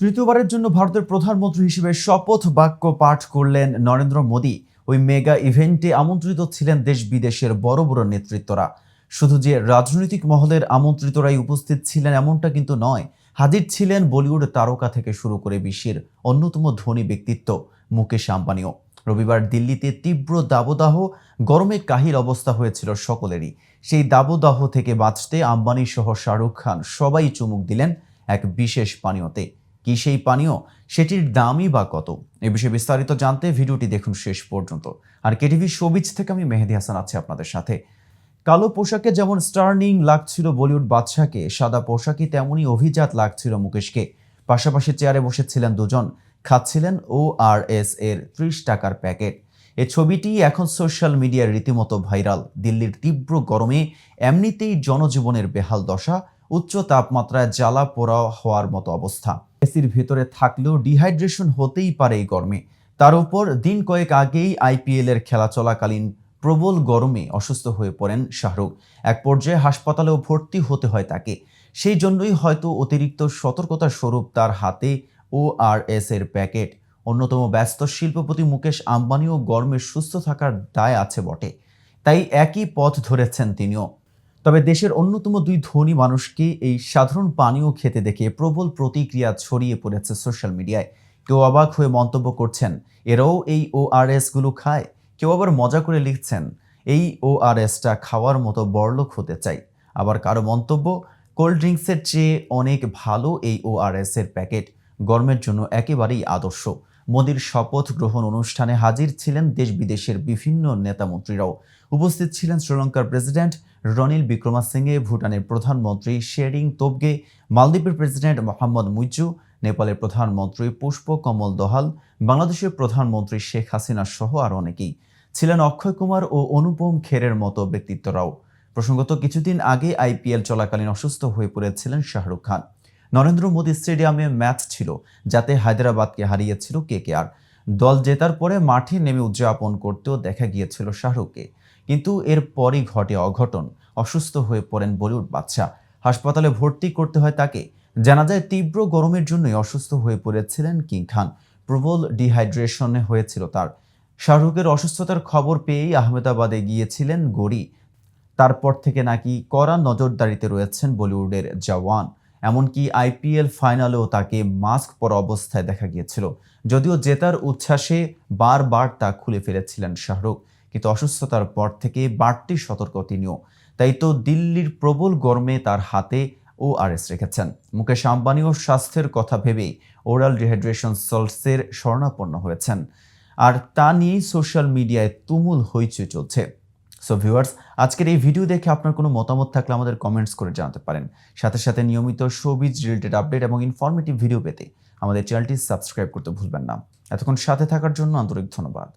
তৃতীয়বারের জন্য ভারতের প্রধানমন্ত্রী হিসেবে শপথ বাক্য পাঠ করলেন নরেন্দ্র মোদী। ওই মেগা ইভেন্টে আমন্ত্রিত ছিলেন দেশ বিদেশের বড় বড় নেতৃত্বরা। শুধু যে রাজনৈতিক মহলের আমন্ত্রিতরাই উপস্থিত ছিলেন এমনটা কিন্তু নয়, হাজির ছিলেন বলিউড তারকা থেকে শুরু করে বিশ্বের অন্যতম ধনী ব্যক্তিত্ব মুকেশ আম্বানিও। রবিবার দিল্লিতে তীব্র দাবদাহ, গরমে কাহিল অবস্থা হয়েছিল সকলেরই। সেই দাবদাহ থেকে বাঁচতে আম্বানি সহ শাহরুখ খান সবাই চুমুক দিলেন এক বিশেষ পানীয়তে। কি সেই পানীয়? সেটির দামই বা কত? এ বিষয়ে বিস্তারিত জানতে ভিডিওটি দেখুন শেষ পর্যন্ত। আর কেটিভি শোবিজ থেকে আমি মেহেদি হাসান আছি আপনাদের সাথে। কালো পোশাকে যেমন স্টার্নিং লাগছিল বলিউড বাদশাকে, সাদা পোশাকই তেমনই অভিজাত লাগছিল মুকেশকে। পাশাপাশি চেয়ারে বসেছিলেন দুজন, খাচ্ছিলেন ও আর এস এর ত্রিশ টাকার প্যাকেট। এ ছবিটি এখন সোশ্যাল মিডিয়ায় রীতিমতো ভাইরাল। দিল্লির তীব্র গরমে এমনিতেই জনজীবনের বেহাল দশা, উচ্চ তাপমাত্রায় জ্বালা পোড়া হওয়ার মতো অবস্থা। এসির ভেতরে থাকলেও ডিহাইড্রেশন হতেই পারে এই গরমে। তার উপর দিন কয়েক আগেই আইপিএল এর খেলা চলাকালীন প্রবল গরমে অসুস্থ হয়ে পড়েন শাহরুখ। এক পর্যায়ে হাসপাতালেও ভর্তি হতে হয় তাকে। সেই জন্যই হয়তো অতিরিক্ত সতর্কতা স্বরূপ তার হাতে ও আর এস এর প্যাকেট। অন্যতম ব্যস্ত শিল্পপতি মুকেশ আম্বানিও গরমে সুস্থ থাকার দায় আছে বটে। তাই একই পথ ধরেছেন তিনিও। তবে দেশের অন্যতম দুই ধনী মানুষকে এই সাধারণ পানীয় খেতে দেখে প্রবল প্রতিক্রিয়া ছড়িয়ে পড়েছে সোশ্যাল মিডিয়ায়। কেউ অবাক হয়ে মন্তব্য করছেন, এরাও এই ওআরএসগুলো খায়? কেউ আবার মজা করে লিখছেন, এই ওআরএসটা খাওয়ার মতো বড়লোক হতে চাই। আবার কারও মন্তব্য, কোল্ড ড্রিঙ্কসের চেয়ে অনেক ভালো এই ওআরএস এর প্যাকেট। গরমের জন্য একেবারেই আদর্শ। মোদির শপথ গ্রহণ অনুষ্ঠানে হাজির ছিলেন দেশ বিদেশের বিভিন্ন নেতামন্ত্রীরাও উপস্থিত ছিলেন শ্রীলঙ্কার প্রেসিডেন্ট রনিল বিক্রমাসিংহে ভুটানের প্রধানমন্ত্রী শেরিং তোবগে, মালদ্বীপের প্রেসিডেন্ট মোহাম্মদ মুইজু নেপালের প্রধানমন্ত্রী পুষ্প কমল দহাল, বাংলাদেশের প্রধানমন্ত্রী শেখ হাসিনা সহ আরও অনেকেই। ছিলেন অক্ষয় কুমার ও অনুপম খেরের মতো ব্যক্তিত্বরাও। প্রসঙ্গত, কিছুদিন আগে আইপিএল চলাকালীন অসুস্থ হয়ে পড়েছিলেন শাহরুখ খান। নরেন্দ্র মোদী স্টেডিয়ামে ম্যাচ ছিল, যাতে হায়দ্রাবাদকে হারিয়েছিল কেকেআর দল জেতার পরে মাঠে নেমে উদযাপন করতেও দেখা গিয়েছিল শাহরুখকে। কিন্তু এরপরই ঘটে অঘটন, অসুস্থ হয়ে পড়েন বলিউড বাদশা হাসপাতালে ভর্তি করতে হয় তাকে। জানা যায়, তীব্র গরমের জন্যই অসুস্থ হয়ে পড়েছিলেন কিং খান। প্রবল ডিহাইড্রেশনে হয়েছিল তার। শাহরুখের অসুস্থতার খবর পেয়েই আহমেদাবাদে গিয়েছিলেন গড়ি। তারপর থেকে নাকি কড়া নজরদারিতে রয়েছেন বলিউডের জওয়ান। এমনকি আইপিএল ফাইনালেও তাকে মাস্ক পরা অবস্থায় দেখা গিয়েছিল। যদিও জেতার উচ্ছ্বাসে বারবার তা খুলে ফেলেছিলেন শাহরুখ, কিন্তু অসুস্থতার পর থেকে বাড়তি সতর্ক তিনিও। তাই তো দিল্লির প্রবল গরমে তার হাতে ও আরএস রেখেছেন। মুকেশ আম্বানিও স্বাস্থ্যের কথা ভেবেই ওরাল ডিহাইড্রেশন সল্টসের স্বর্ণাপন্ন হয়েছেন। আর তা নিয়েই সোশ্যাল মিডিয়ায় তুমুল হইচই চলছে। সো ভিউয়ার্স আজকের এই ভিডিও দেখে আপনার কোনো মতামত থাকলে আমাদের কমেন্টস করে জানাতে পারেন। সাথে সাথে নিয়মিত শোবিজ রিলেটেড আপডেট এবং ইনফরমেটিভ ভিডিও পেতে আমাদের চ্যানেলটি সাবস্ক্রাইব করতে ভুলবেন না। এতক্ষণ সাথে থাকার জন্য আন্তরিক ধন্যবাদ।